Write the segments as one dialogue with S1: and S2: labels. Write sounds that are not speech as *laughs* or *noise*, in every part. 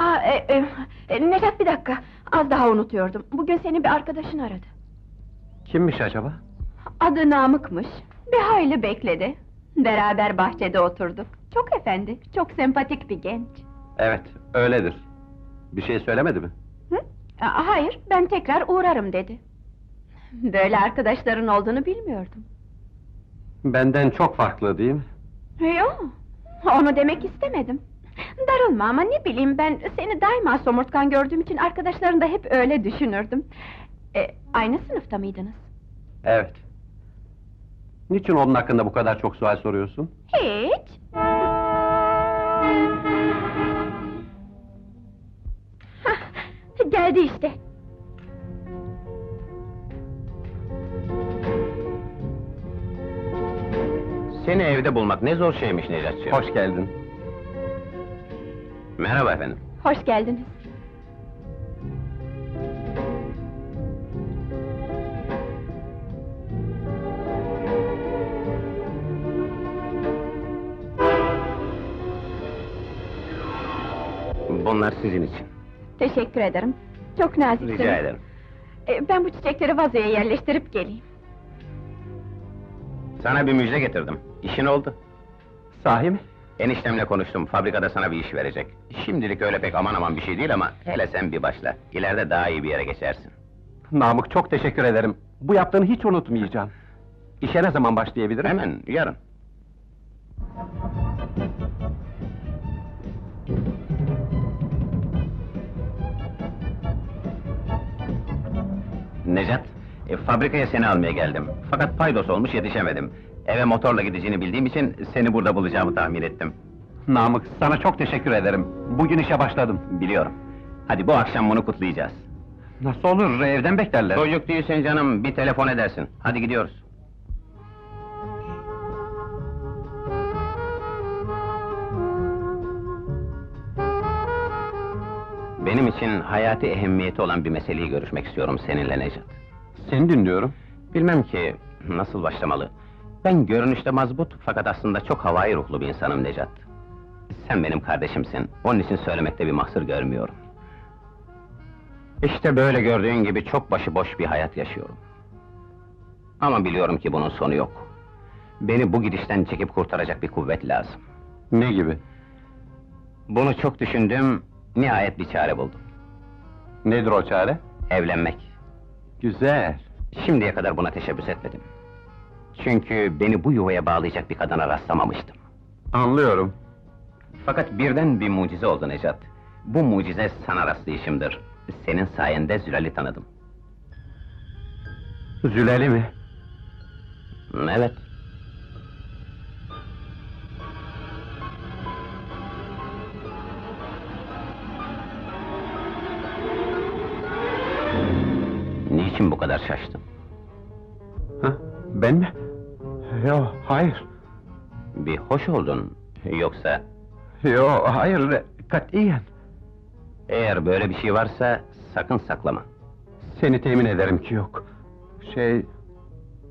S1: Aa, e, e, e, Necat bir dakika, az daha unutuyordum. Bugün seni bir arkadaşın aradı.
S2: Kimmiş acaba?
S1: Adı Namık'mış. Bir hayli bekledi. Beraber bahçede oturduk. Çok efendi, çok sempatik bir genç.
S2: Evet, öyledir. Bir şey söylemedi mi?
S1: Hı? Aa, hayır, ben tekrar uğrarım dedi. Böyle arkadaşların olduğunu bilmiyordum.
S2: Benden çok farklı değil mi?
S1: Yok, onu demek istemedim. Darılma ama ne bileyim ben seni daima somurtkan gördüğüm için arkadaşların da hep öyle düşünürdüm. E, aynı sınıfta mıydınız?
S2: Evet. Niçin onun hakkında bu kadar çok sual soruyorsun?
S1: Hiç. Hah, geldi işte.
S3: Seni evde bulmak ne zor şeymiş Necatçığım.
S2: Hoş geldin.
S3: Merhaba efendim.
S1: Hoş geldiniz.
S3: Bunlar sizin için.
S1: Teşekkür ederim. Çok naziksiniz.
S3: Rica ederim.
S1: E, ben bu çiçekleri vazoya yerleştirip geleyim.
S3: Sana bir müjde getirdim. İşin oldu.
S2: Sahi mi?
S3: Eniştemle konuştum, fabrikada sana bir iş verecek. Şimdilik öyle pek aman aman bir şey değil ama hele sen bir başla. İleride daha iyi bir yere geçersin.
S2: Namık çok teşekkür ederim. Bu yaptığını hiç unutmayacağım. İşe ne zaman başlayabilirim?
S3: Hemen, yarın. Necat, e, fabrikaya seni almaya geldim. Fakat paydos olmuş yetişemedim. Eve motorla gideceğini bildiğim için seni burada bulacağımı tahmin ettim.
S2: Namık, sana çok teşekkür ederim. Bugün işe başladım.
S3: Biliyorum. Hadi bu akşam bunu kutlayacağız.
S2: Nasıl olur, evden beklerler.
S3: Çocuk değilsin canım, bir telefon edersin. Hadi gidiyoruz. Benim için hayati ehemmiyeti olan bir meseleyi görüşmek istiyorum seninle Necat.
S2: Seni dinliyorum.
S3: Bilmem ki nasıl başlamalı. Ben görünüşte mazbut fakat aslında çok havai ruhlu bir insanım Necat. Sen benim kardeşimsin. Onun için söylemekte bir mahsur görmüyorum. İşte böyle gördüğün gibi çok başıboş bir hayat yaşıyorum. Ama biliyorum ki bunun sonu yok. Beni bu gidişten çekip kurtaracak bir kuvvet lazım.
S2: Ne gibi?
S3: Bunu çok düşündüm, nihayet bir çare buldum.
S2: Nedir o çare?
S3: Evlenmek.
S2: Güzel.
S3: Şimdiye kadar buna teşebbüs etmedim. Çünkü beni bu yuvaya bağlayacak bir kadına rastlamamıştım.
S2: Anlıyorum.
S3: Fakat birden bir mucize oldu Necat. Bu mucize sana rastlayışımdır. Senin sayende Zülal'i tanıdım.
S2: Züleli mi?
S3: Evet. Niçin bu kadar şaştın?
S2: Ha, ben mi? Yok, hayır.
S3: Bir hoş oldun. Yoksa
S2: Yok, hayır, katiyen.
S3: eğer böyle bir şey varsa sakın saklama.
S2: Seni temin ederim ki yok. Şey...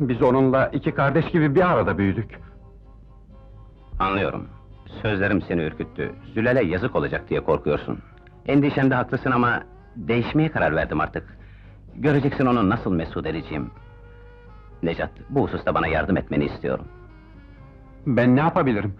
S2: Biz onunla iki kardeş gibi bir arada büyüdük.
S3: Anlıyorum. Sözlerim seni ürküttü. Zülal'e yazık olacak diye korkuyorsun. Endişende haklısın ama değişmeye karar verdim artık. Göreceksin onu nasıl mesut edeceğim. Necat, bu hususta bana yardım etmeni istiyorum.
S2: Ben ne yapabilirim?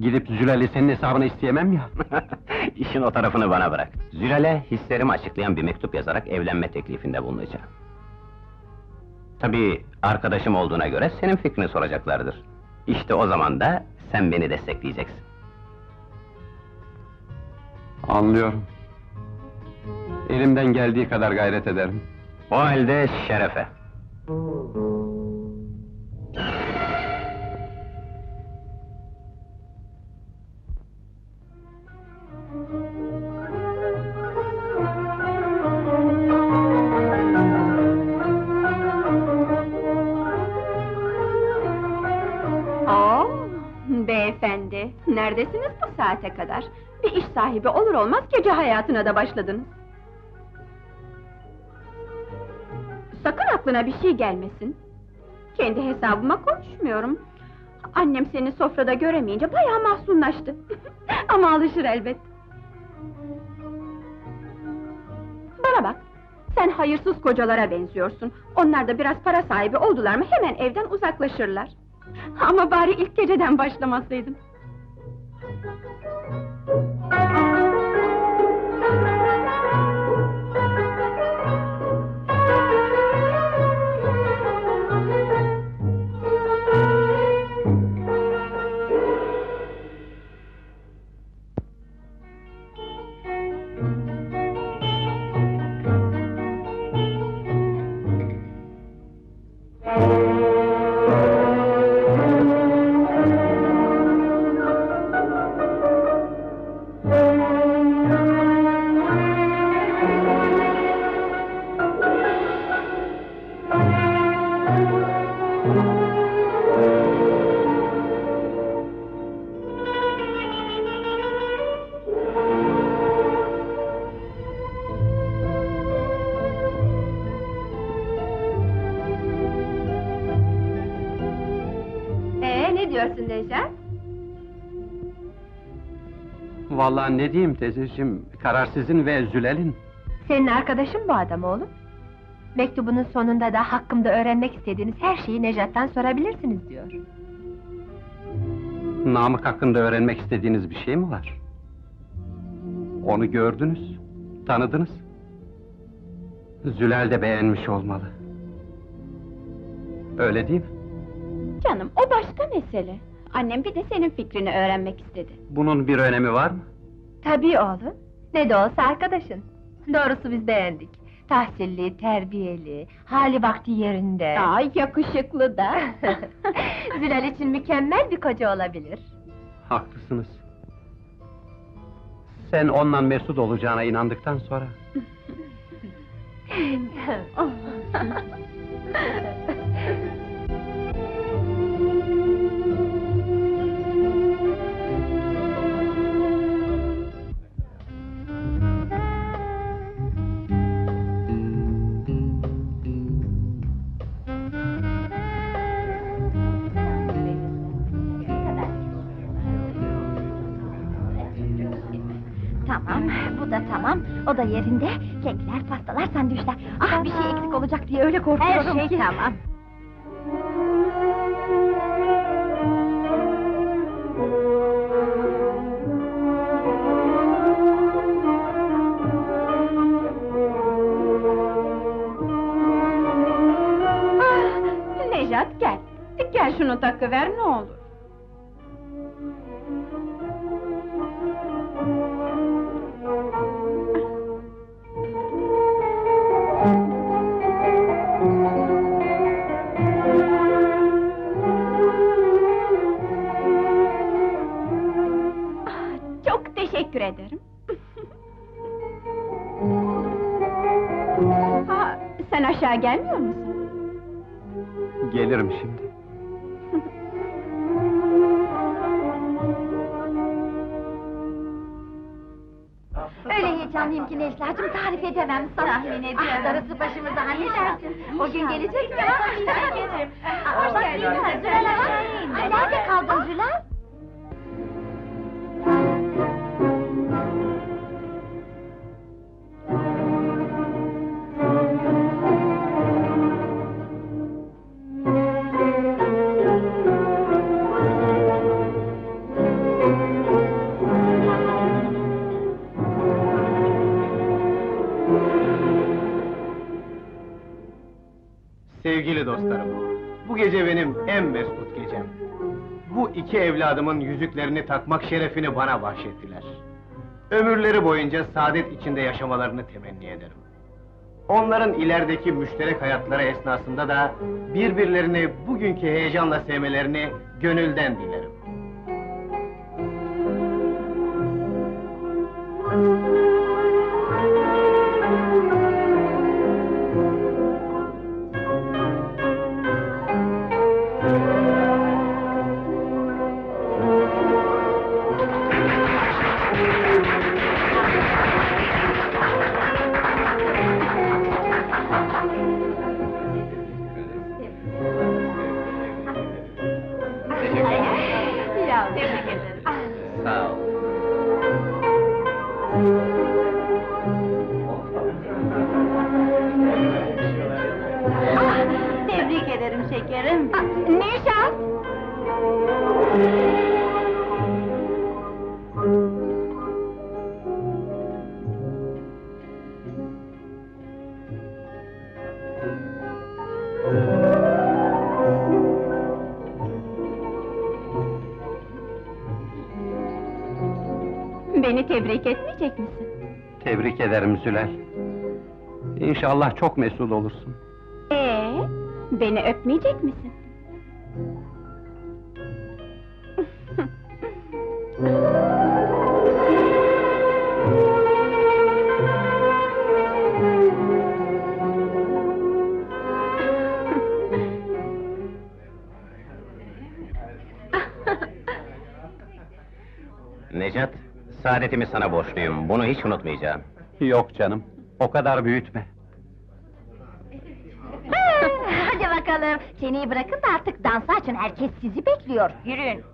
S2: Gidip Zülal'i senin hesabına isteyemem ya. *laughs*
S3: İşin o tarafını bana bırak. Zülal'e hislerimi açıklayan bir mektup yazarak evlenme teklifinde bulunacağım. Tabii arkadaşım olduğuna göre senin fikrini soracaklardır. İşte o zaman da sen beni destekleyeceksin.
S2: Anlıyorum. Elimden geldiği kadar gayret ederim.
S3: O halde şerefe.
S1: Oo, beyefendi, neredesiniz bu saate kadar? Bir iş sahibi olur olmaz gece hayatına da başladınız. Aklına bir şey gelmesin. Kendi hesabıma konuşmuyorum. Annem seni sofrada göremeyince bayağı mahzunlaştı. *laughs* Ama alışır elbet. Bana bak, sen hayırsız kocalara benziyorsun. Onlar da biraz para sahibi oldular mı hemen evden uzaklaşırlar. Ama bari ilk geceden başlamasaydın. Ne diyorsun Necat?
S2: Vallahi ne diyeyim teyzeciğim, karar sizin ve Zülal'in.
S4: Senin arkadaşın bu adam oğlum. Mektubunun sonunda da hakkımda öğrenmek istediğiniz her şeyi Nejat'tan sorabilirsiniz diyor.
S2: Namık hakkında öğrenmek istediğiniz bir şey mi var? Onu gördünüz, tanıdınız. Zülal de beğenmiş olmalı. Öyle değil mi?
S1: Canım, o başka mesele. Annem bir de senin fikrini öğrenmek istedi.
S2: Bunun bir önemi var mı?
S4: Tabii oğlum. Ne de olsa arkadaşın. Doğrusu biz beğendik. Tahsilli, terbiyeli, hali vakti yerinde.
S1: Ay, yakışıklı da. *laughs*
S4: Zülal için mükemmel bir koca olabilir.
S2: Haklısınız. Sen onunla mesut olacağına inandıktan sonra... *laughs*
S4: da tamam. O da yerinde. Kekler, pastalar, sandviçler. Ah, bir şey eksik olacak diye öyle korkuyorum
S1: Her şey
S4: ki.
S1: tamam. Ah, Nejat gel. Gel şunu takıver ne olur. Aşağı gelmiyor musun?
S2: Gelirim şimdi. *laughs*
S4: Öyle heyecanlıyım ki Necla'cığım tarif edemem sana. Tahmin ediyorum. Ah, darısı başımıza anneciğim. O gün gelecek mi? Anneciğim. Hoş geldin. Nerede kaldın Zülal?
S5: Gece benim en mesut gecem. Bu iki evladımın yüzüklerini takmak şerefini bana bahşettiler. Ömürleri boyunca saadet içinde yaşamalarını temenni ederim. Onların ilerideki müşterek hayatları esnasında da birbirlerini bugünkü heyecanla sevmelerini gönülden dilerim.
S1: Tebrik etmeyecek misin?
S2: Tebrik ederim Zülal. İnşallah çok mesut olursun.
S1: Ee, beni öpmeyecek misin?
S3: Necat, saadetimi sana borçluyum. Bunu hiç unutmayacağım.
S2: Yok canım, o kadar büyütme.
S4: Hadi bakalım, çeneyi bırakın da artık dansa açın, herkes sizi bekliyor. Yürüyün.